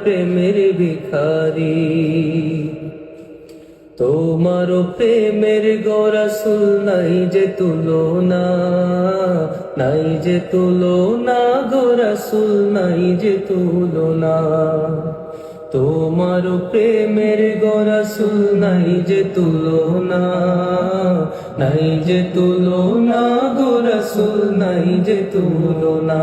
প্রেমের ভিখারি তোমার প্রেমের গোরসুল নাই যে তুলো না নাই যে তুলনা গোরসুল নাই যে তুলো না তোমার প্রেমের গোরসুল নাই যে তুলো না নাই যে তুলনা গোরসুল নাই যে তুলনা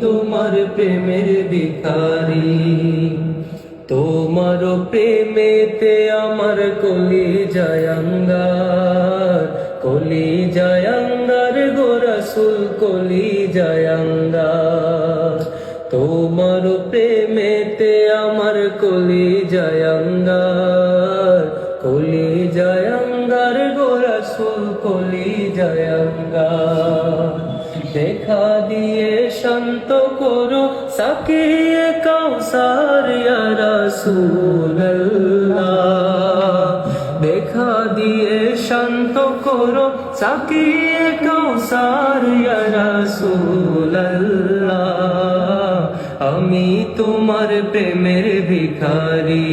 তোমার প্রেমের ভিখারি। তোমার প্রেমেতে আমার কলি জয়ঙ্গার কলি জয়ঙ্গার গোরসুল কলি জয়ঙ্গার তোমার প্রেমেতে আমার কলি জয়ঙ্গার কলি জয়ঙ্গার গোরসুল কলি জয়ঙ্গার দেখা দিয়ে শান্ত করো সাকিয়ে কাউসার দেখা দিয়ে শান্ত করো সাকিয়ে কাউসার আমি তোমার প্রেমের ভিখারি,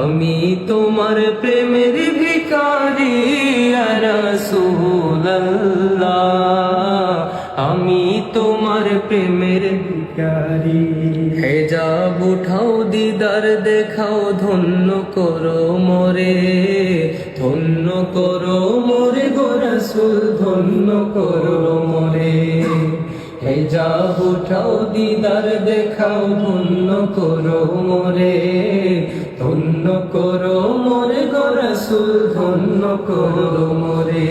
আমি তোমার প্রেমের ভিখারি। প্রেমের ভিখারি হেজাব উঠাও দিদার, দেখাও ধন্য করো মোরে। ধন্য করো মোরে, গো রসুল, ধন্য করো মোরে। হেজাব উঠাও দিদার, দেখাও ধন্য করো মোরে। ধন্য করো মোরে, গো রসুল, ধন্য করো মোরে।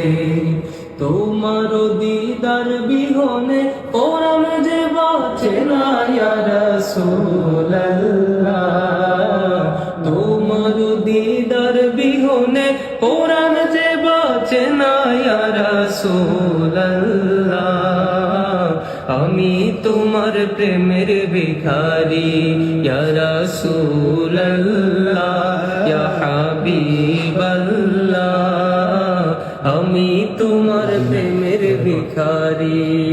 তোমার দিদার বিহনে ওরাম তোমার দিদার বিহনে ওরাম যে বাঁচে না আমি তোমার প্রেমের ভিখারি রসুল্লাহ হাবিবাল্লাহ, আমি তোমার প্রেমের ভিখারি।